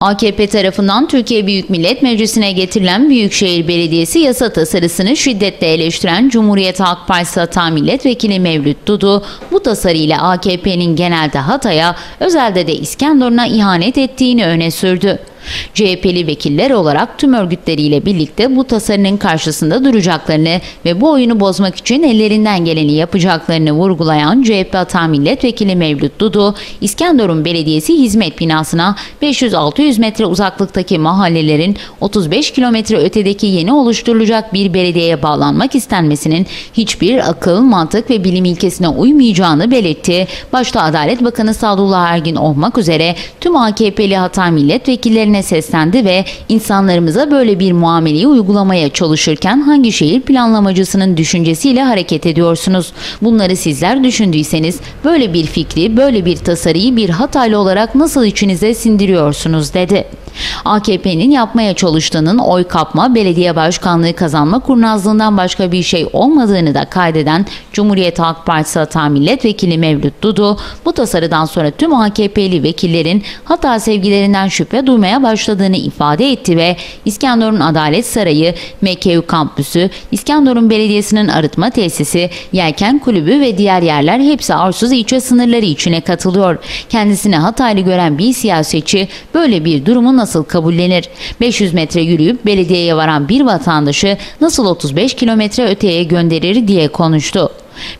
AKP tarafından Türkiye Büyük Millet Meclisi'ne getirilen Büyükşehir Belediyesi yasa tasarısını şiddetle eleştiren Cumhuriyet Halk Partisi Hata Milletvekili Mevlüt Dudu, bu tasarı ile AKP'nin genelde Hatay'a, özelde de İskenderun'a ihanet ettiğini öne sürdü. CHP'li vekiller olarak tüm örgütleriyle birlikte bu tasarının karşısında duracaklarını ve bu oyunu bozmak için ellerinden geleni yapacaklarını vurgulayan CHP Hata Milletvekili Mevlüt Dudu, İskenderun Belediyesi hizmet binasına 500-600 metre uzaklıktaki mahallelerin 35 kilometre ötedeki yeni oluşturulacak bir belediyeye bağlanmak istenmesinin hiçbir akıl, mantık ve bilim ilkesine uymayacağını belirtti. Başta Adalet Bakanı Sadullah Ergin olmak üzere tüm AKP'li Hata milletvekillerine seslendi ve insanlarımıza böyle bir muameleyi uygulamaya çalışırken hangi şehir planlamacısının düşüncesiyle hareket ediyorsunuz? Bunları sizler düşündüyseniz böyle bir fikri, böyle bir tasarıyı bir Hataylı olarak nasıl içinize sindiriyorsunuz dedi. AKP'nin yapmaya çalıştığının oy kapma, belediye başkanlığı kazanma kurnazlığından başka bir şey olmadığını da kaydeden Cumhuriyet Halk Partisi Hata Milletvekili Mevlüt Dudu, bu tasarıdan sonra tüm AKP'li vekillerin hata sevgilerinden şüphe duymaya başladığını ifade etti ve İskenderun Adalet Sarayı, MKU Kampüsü, İskenderun Belediyesi'nin arıtma tesisi, Yelken Kulübü ve diğer yerler hepsi Arsuz ilçe sınırları içine katılıyor. Kendisini Hataylı gören bir siyasetçi böyle bir durumu nasıl kabullenir? 500 metre yürüyüp belediyeye varan bir vatandaşı nasıl 35 kilometre öteye gönderir diye konuştu.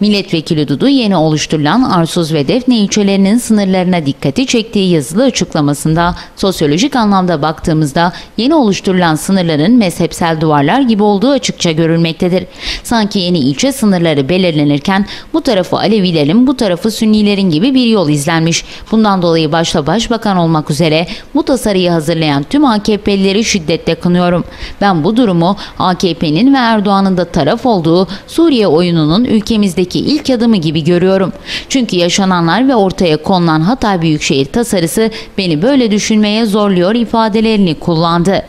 Milletvekili Dudu yeni oluşturulan Arsuz ve Defne ilçelerinin sınırlarına dikkati çektiği yazılı açıklamasında sosyolojik anlamda baktığımızda yeni oluşturulan sınırların mezhepsel duvarlar gibi olduğu açıkça görülmektedir. Sanki yeni ilçe sınırları belirlenirken bu tarafı Alevilerin bu tarafı Sünnilerin gibi bir yol izlenmiş. Bundan dolayı başta başbakan olmak üzere bu tasarıyı hazırlayan tüm AKP'lileri şiddetle kınıyorum. Ben bu durumu AKP'nin ve Erdoğan'ın da taraf olduğu Suriye oyununun ülkemiz ülkemizdeki ilk adımı gibi görüyorum. Çünkü yaşananlar ve ortaya konulan Hatay Büyükşehir tasarısı beni böyle düşünmeye zorluyor ifadelerini kullandı.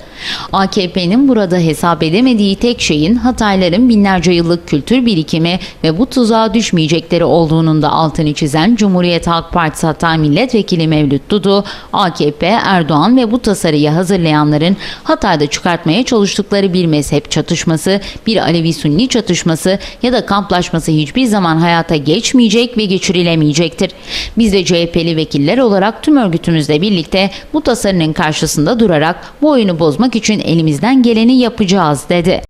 AKP'nin burada hesap edemediği tek şeyin Hatayların binlerce yıllık kültür birikimi ve bu tuzağa düşmeyecekleri olduğunun da altını çizen Cumhuriyet Halk Partisi Hatay Milletvekili Mevlüt Dudu, AKP, Erdoğan ve bu tasarıyı hazırlayanların Hatay'da çıkartmaya çalıştıkları bir mezhep çatışması, bir Alevi-Sünni çatışması ya da kamplaşması hiçbir zaman hayata geçmeyecek ve geçirilemeyecektir. Biz de CHP'li vekiller olarak tüm örgütümüzle birlikte bu tasarının karşısında durarak bu oyunu bozmak için elimizden geleni yapacağız dedi.